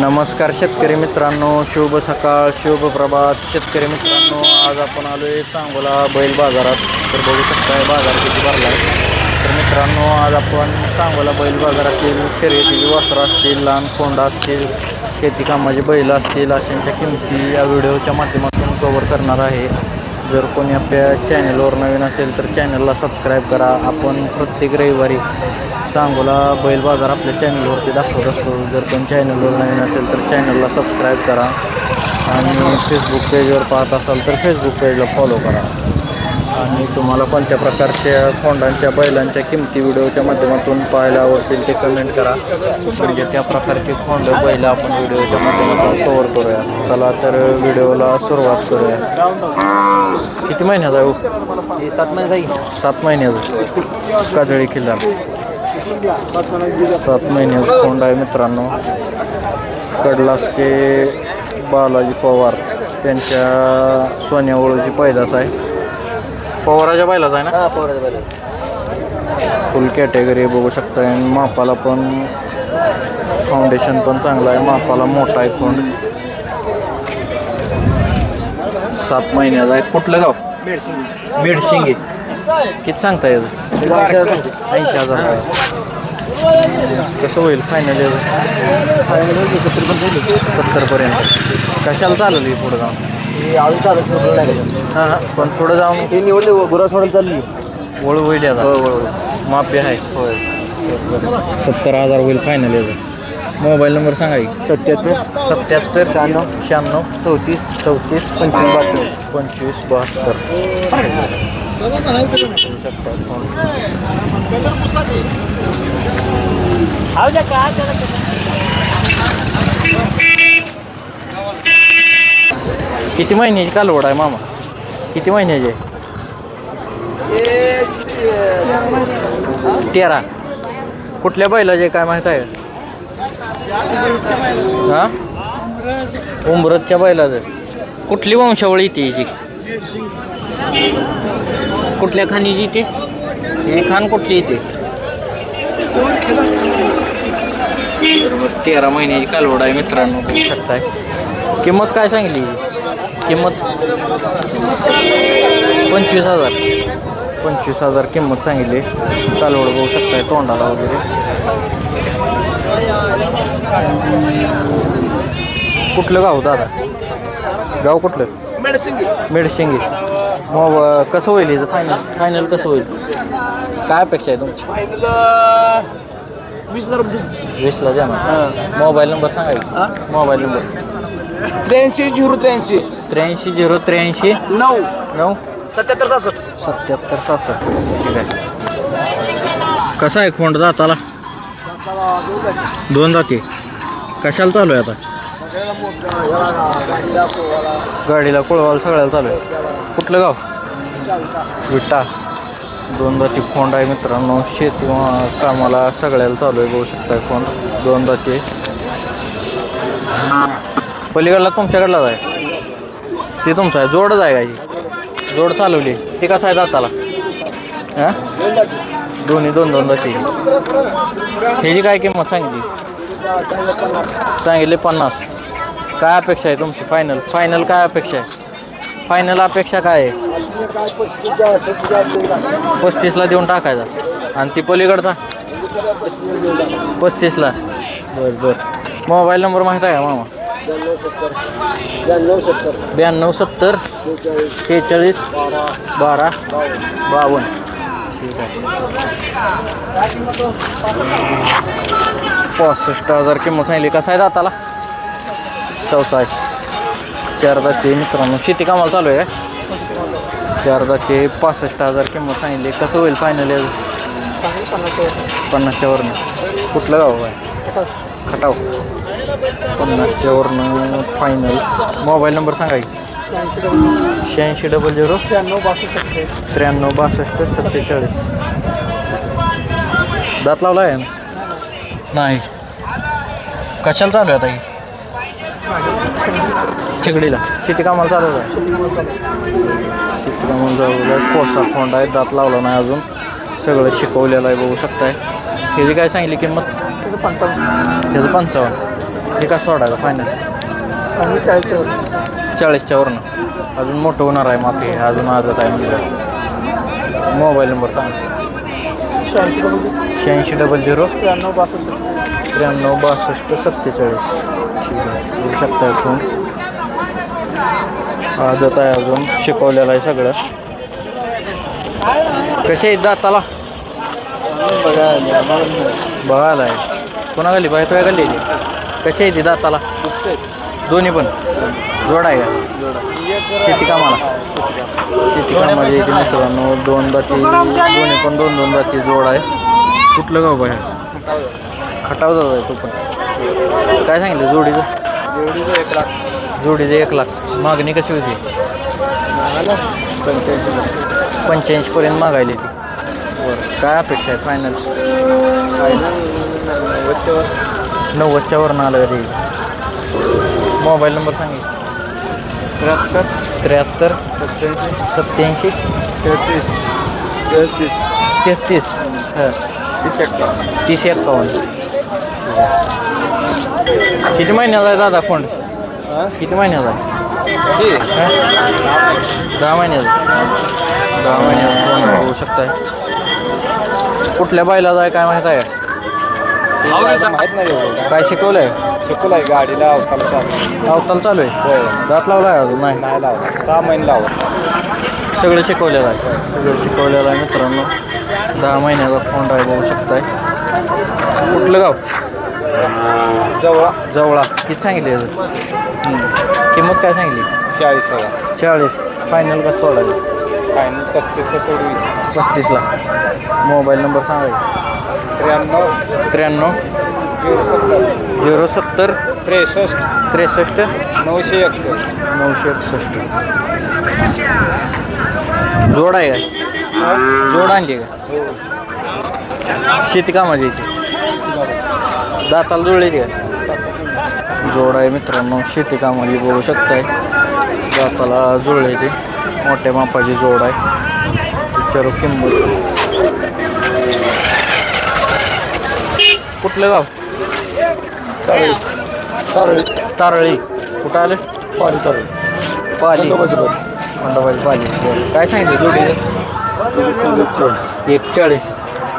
नमस्कार शेतकरी मित्रांनो शुभ सकाळ शुभ प्रभात. शेतकरी मित्रांनो आज आपण आलो आहे सांगोला बैल बाजारात. तर बघू शकताय बाजार किती भरला आहे तर मित्रांनो आज आपण सांगोला बैल बाजारातील शर्यतीची वस्त्र असतील लहान कोंडा असतील शेती कामाचे बैल असतील अशांच्या किमती या व्हिडिओच्या माध्यमातून कवर करणार आहे. जर कोणी आपल्या चॅनलवर नवीन असेल तर चॅनलला सबस्क्राईब करा. आपण प्रत्येक रविवारी सांगोला बैल बाजार आपल्या चॅनलवरती दाखवत असतो. जर कोण चॅनलवर नवीन असेल तर चॅनलला सबस्क्राईब करा. आणि फेसबुक पेजवर पाहत असाल तर फेसबुक पेजला फॉलो करा. आणि तुम्हाला कोणत्या प्रकारच्या खोंडांच्या बैलांच्या किमती व्हिडिओच्या माध्यमातून पाहायला आवडतील ते कमेंट करा. म्हणजे त्या प्रकारचे खोंड बैल आपण व्हिडिओच्या माध्यमातून कवर करूया. चला तर व्हिडिओला सुरुवात करूया. किती महिन्याचा आहे हो? सात महिने जाईल. सात महिन्याचं काजळी किल्ला. सात महिन्याचं खोंड आहे मित्रांनो. कडलासचे बालाजी पवार त्यांच्या सोन्यावळूची पैदास आहे. पवाराच्या बैलाचा आहे ना? हा फुल कॅटेगरी बघू शकता आणि मापाला पण फाउंडेशन पण चांगलं आहे. मापाला मोठा आहे खोंड सात महिन्याचा आहे. कुठलं गाव? मिडशिंगे किती सांगता येतं ऐंशी हजार. कसं होईल फायनल सत्तर सत्तरपर्यंत कशाला चालवली पुढं जाऊन? अजून चालू आहे, नाही हां हां. पण पुढं जाऊन हे निवडले गुरा सोडायला चालली. वळू होईल हो हो माफी आहे. होय. सत्तर हजार होईल फायनल याचं. मोबाईल नंबर सांगा की. सत्याहत्तर. सत्याहत्तर शहाण्णव. शहाण्णव. चौतीस. चौतीस. पंचवीस बहात्तर. पंचवीस बहात्तर. किती महिन्याची कालवड आहे मामा? किती महिन्याची? आहे तेरा. कुठल्या बैलाचे काय माहीत आहे? हा? उमरतच्या बैलाचं. कुठली वंशावळी येते याची? कुठल्या खाणीची येते ही खान कुठली येते तेरा महिन्याची कालवड आहे मित्रांनो शकताय. किंमत काय सांगली किंमत? पंचवीस हजार. पंचवीस हजार किंमत सांगितली. कालवड बघू शकताय तोंडाला वगैरे. कुठलं गाव दादा? गाव कुठलं? मेडशिंगी मग कसं होईल याचं फायनल फायनल कसं होईल? काय अपेक्षा आहे तुमची? वीस हजार वीसला द्या ना. मोबाईल नंबर सांगा की. मोबाईल नंबर त्र्याऐंशी झिरो त्र्याऐंशी. त्र्याऐंशी झिरो त्र्याऐंशी. नऊ. नऊ? सत्याहत्तर सहासष्ट. सत्याहत्तर सहासष्ट. ठीक आहे. कसा आहे खोंड जाताला दोन जाती कशाला चालू आहे आता? गाडीला कोळवाला सगळ्याला चालू आहे. कुठलं गाव? विटा. दोन दाती फोंड आहे मित्रांनो. शेती कामाला सगळ्याला चालू आहे बघू शकताय फोंड दोन दाती. पलीकडला तुमच्याकडलाच आहे? ते तुमचं आहे. जोडच आहे काही जोड चालवली. ते कसं आहे दाताला? हां? दोन्ही दोन दोन दाती. ह्याची काय किंमत सांगितली? सांगितले पन्नास. काय अपेक्षा आहे तुमची? फायनल फायनल काय अपेक्षा आहे? फायनल अपेक्षा काय आहे? पस्तीसला देऊन टाकायचा. आणि ती पलीकडचा? पस्तीसला. बरं बरं. मोबाईल नंबर माहीत आहे का मामा? ब्याण्णव सत्तर. ब्याण्णव सत्तर. शेहेचाळीस. बारा. बावन्न. ठीक आहे. पासष्ट हजार किंमत सांगितली. कसा आहे दाताला? चौसा आहे. चार दाते मित्रांनो शेती कामाला चालू आहे का? चार दाते पासष्ट हजार किंमत सांगितली. कसं होईल फायनल पन्नासच्या वरनं. कुठलं गाव आहे? खटाव. पन्नासच्या वरनं फायनल मोबाईल नंबर सांगा की. शहाऐंशी डबल झिरो त्र्याण्णव बासष्ट सत्तावीस त्र्याण्णव बासष्ट सत्तेचाळीस. दात लावला आहे ना नाही. कशाला चालू आहे आता ही? चिकडीला शेती कामाला चालू आहे शेती कामाला चालू आहे. कोसा फोंड आहे. दात लावला नाही अजून. सगळं शिकवलेलं आहे. बघू शकताय. ह्याची काय सांगितली किंमत? त्याचं पंचावन्न. त्याचं पंचावन्न. हे का सोडायचं फायनल चाळीसच्या चाळीसच्या वरनं. अजून मोठं होणार आहे माफी. अजून आजत आहे म्हणजे मोबाईल नंबर सांग. शहाऐंशी डबल झिरो त्र्याण्णव बासष्ट. त्र्याण्णव बासष्ट सत्तेचाळीस. ठीक आहे. बघू शकता फोन. आदत आहे अजून. शिकवलेलं आहे सगळं. कसे आहेत दाताला? बघा बघायला आहे. कोणा गल्ली बाहेर तुझ्या गल्ली कसे आहे ती दाताला? दोन्ही पण? जोड आहे का? शेती कामाला? शेती कामाला येते मित्रांनो. दोन दाती दोन्ही पण दोन दोन दाती जोड आहे. कुठलं गाव बाहेर खटावचा आहे तो पण. काय सांगितलं जोडीचं? जोडीचं एक लाख. जोडीचं एक लाख मागणी कशी होती? पंच्याऐंशी पंच्याऐंशीपर्यंत मागायली ती. बरं काय अपेक्षा आहे? फायनल फायनल नव्वदच्या वरनं आलं का ते मोबाईल नंबर सांगितलं त्र्याहत्तर. त्र्याहत्तर. सत्याऐंशी सत्याऐंशी तेहतीस. तेहतीस. तेहतीस. हां. तीस एक्कावन्न तीस एक्कावन्न किती महिन्याचा आहे दादा कोंड किती महिन्याचा आहे? दहा महिन्याचा. दहा महिन्याचा होऊ शकताय. कुठल्या बैलाचा आहे काय माहीत आहे? माहीत नाही एवढं. काय शिकवलं आहे शिकवलं आहे गाडीला अवकाला चालू अवताल चालू आहे? होय. दात लावला आहे अजून? नाही. नाही लावत सहा महिने लावत सगळं शिकवलेलं आहे. सगळं शिकवलेलं आहे मित्रांनो. दहा महिन्याचा फोन आहे बघू शकताय. कुठलं गाव? जवळ. जवळा. किती सांगितली याचं किंमत काय सांगितली? चाळीस हजार. चाळीस. फायनल का सोडायचं? फायनल पस्तीसला सोडू पस्तीसला. मोबाईल नंबर सांगायचा. त्र्याण्णव. त्र्याण्णव. झिरो सत्तर झिरो सत्तर त्रेसष्ट. त्रेसष्ट. नऊशे एकसष्ट. नऊशे एकसष्ट. जोड आहे काय? जोड आणली का? शेती कामाची येते दाताला जुळलेली का? जोड आहे मित्रांनो. शेती कामाची बघू शकताय. दाताला जुळले ते. मोठ्या मापाची जोड आहे. विचारू किंमत. कुठलं गाव? तारळी. कुठं आले? पाणी चालू पाली. खंडोबाची पाली. बरं. काय सांगितलं जोडीचं? एक चाळीस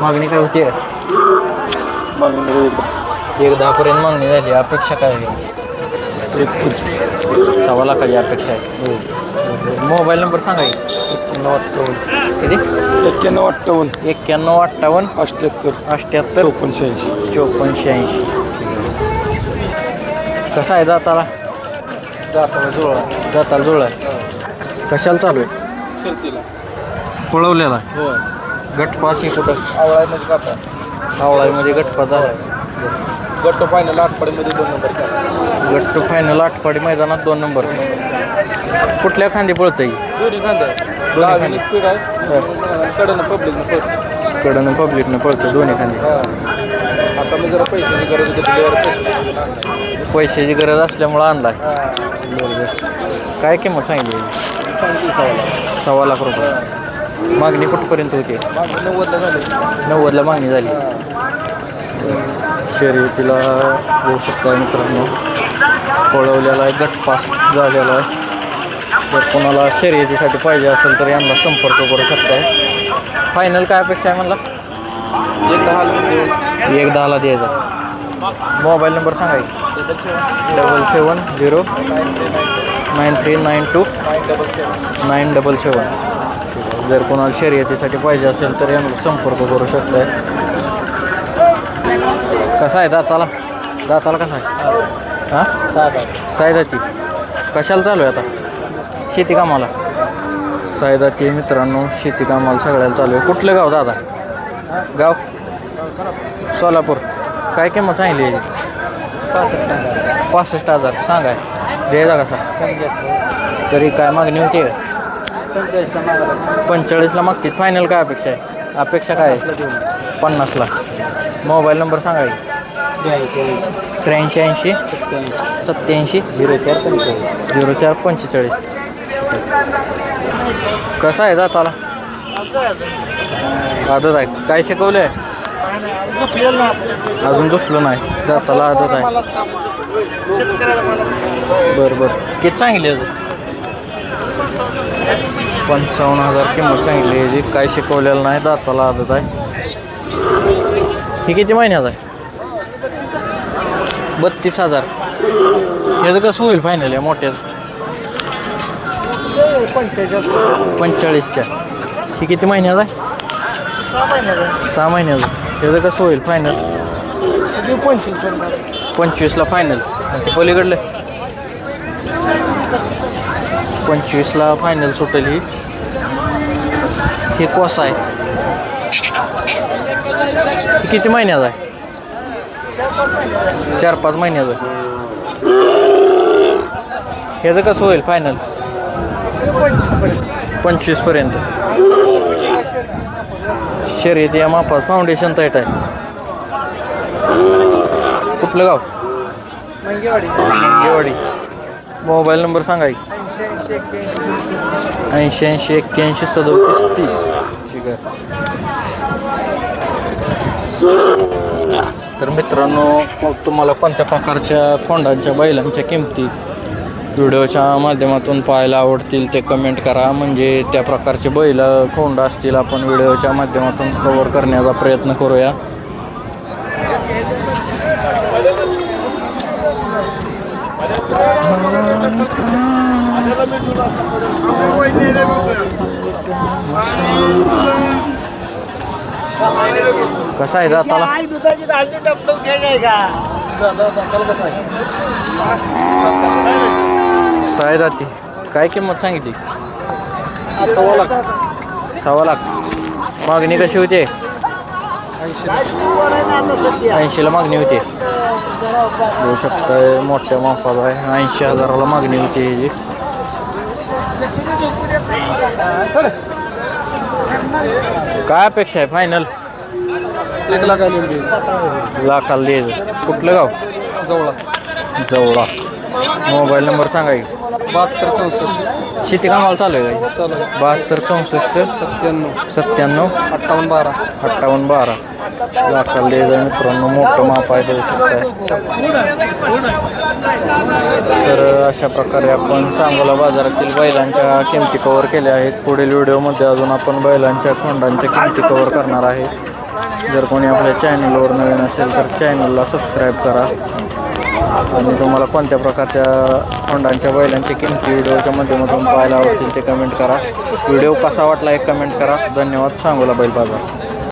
मागणी काय होती? एक दहापर्यंत मागणी झाली. अपेक्षा काय आहे? सव्वा लाखाची अपेक्षा आहे. मोबाईल नंबर सांगा. एक्क्याण्णव अठ्ठावन्न किती? एक्क्याण्णव अठ्ठावन्न. एक्क्याण्णव अठ्ठावन्न. अठ्ठ्याहत्तर. अठ्ठ्याहत्तर. चौपन्न शहाऐंशी. चोपन्न शहाऐंशी. कसा आहे दाताला? दाताला जोळा. दाताला आहे कशाला चालू आहे? पळवलेला. ही. कुठं? आवळामध्ये जाता. आवळाईमध्ये गटपास झाला. आहे गट्टो फायनल आठपाडीमध्ये दोन नंबर गट्ट फायनल आठपाडी मैदानात दोन नंबर कुठल्या खांदी पळतं कडनं पब्लिकनं पळतं दोन्ही खांदी. पैशाची गरज असल्यामुळं आणलाय. बरोबर. काय किंमत सांगितली? सव्वा लाख. रुपये. मागणी कुठपर्यंत होती? नव्वदला मागणी झाली. शर्यतीला होऊ शकता मित्रांनो. पळवलेला आहे गटपास झालेला आहे. जर कोणाला शर्यतीसाठी पाहिजे असेल तर यांना संपर्क करू शकताय. फायनल काय अपेक्षा आहे म्हणला? एक दहा एक दहाला द्यायचा. मोबाईल नंबर सांगा double seven double seven zero nine three nine two nine double seven nine double seven जर कोणाला शर्यतीसाठी पाहिजे असेल तर यांना संपर्क करू शकताय. कसा आहे दाताला? दाताला कसा आहे? हां? सायदाती कशाला चालू आहे आता? शेती कामाला. सायदाती मित्रांनो शेती कामाला सगळ्याला चालू आहे. कुठलं गाव दादा? गाव? सोलापूर. काय किंमत सांगितली याची? पासष्ट हजार. सांगाय. द्यायचा कसा तरी काय मागणी होती? पंचेचाळीसला मागते फायनल काय अपेक्षा आहे? अपेक्षा काय आहे? पन्नासला. मोबाईल नंबर सांगा की. त्र्याऐंशी ऐंशी सत्याऐंशी झिरो चार पंचेचाळीस. झिरो चार पंचेचाळीस कसा आहे दाताला आदत आहे. काय शिकवलं आहे अजून झोपलं नाही. दाताला आदत आहे. बरं बरं. किती चांगली आहे अजून? पंचावन्न हजार किंमत चांगली आहे जी. काय शिकवलेलं नाही दाताला आदत आहे. ही किती महिन्यात आहे? बत्तीस हजार. याचं कसं होईल फायनल या मोठ्याचं? पंचेचाळीसच्या. ही किती महिन्याचा आहे? सहा महिन्याचं. त्याचं कसं होईल फायनल पंचवीसला फायनल आणि ते पलीकडलं? पंचवीसला फायनल सुटेल ही. हे कसं आहे. किती महिन्याचा आहे? चार पाच महिन्याचं. ह्याचं कसं होईल फायनल पंचवीसपर्यंत शर्यत या मापास फाउंडेशन ताईट आहे. कुठलं गाव? मंगेवाडी. मोबाईल नंबर सांगा ऐंशी ऐंशी एक्क्याऐंशी सदोतीस तीस. ठीक आहे. तर मित्रांनो मग तुम्हाला कोणत्या प्रकारच्या कोंडांच्या बैलांच्या किमती व्हिडिओच्या माध्यमातून पाहायला आवडतील ते कमेंट करा. म्हणजे त्या प्रकारचे बैल कोंड असतील आपण व्हिडिओच्या माध्यमातून कवर करण्याचा प्रयत्न करूया. कसा आहे दाताला साय दाती काय किंमत सांगितली? सव्वा लाख. मागणी कशी होते? ऐंशीला मागणी होती. बघू शकताय मोठ्या मापात आहे. ऐंशी हजाराला मागणी होती ह्याची काय अपेक्षा आहे? फायनल एक लाख आले लाखाला द्यायचं कुठलं गाव? जवळ. जवळा. मोबाईल नंबर सांगा की. बहात्तर चौसष्ट. शेती कामाला चालू आहे काय चालू बहात्तर चौसष्ट. सत्त्याण्णव. सत्त्याण्णव. अठ्ठावन्न बारा. अठ्ठावन्न बारा. लाखाला द्यायचं मित्रांनो मोठं माप आहे देऊ शकताय तर अशा प्रकारे आपण सांगोला बाजारातील बैलांच्या किमती कव्हर केल्या आहेत. पुढील व्हिडिओमध्ये अजून आपण बैलांच्या खोंडांच्या किमती कव्हर करणार आहे. जर कोणी आपल्या चॅनलवर नवीन असेल तर चॅनलला सबस्क्राईब करा. आणि तुम्हाला कोणत्या प्रकारच्या खोंडांच्या बैलांच्या किमती व्हिडिओच्या माध्यमातून पाहायला आवडतील ते कमेंट करा. व्हिडिओ कसा वाटला एक कमेंट करा. धन्यवाद. सांगोला बैल बाजार.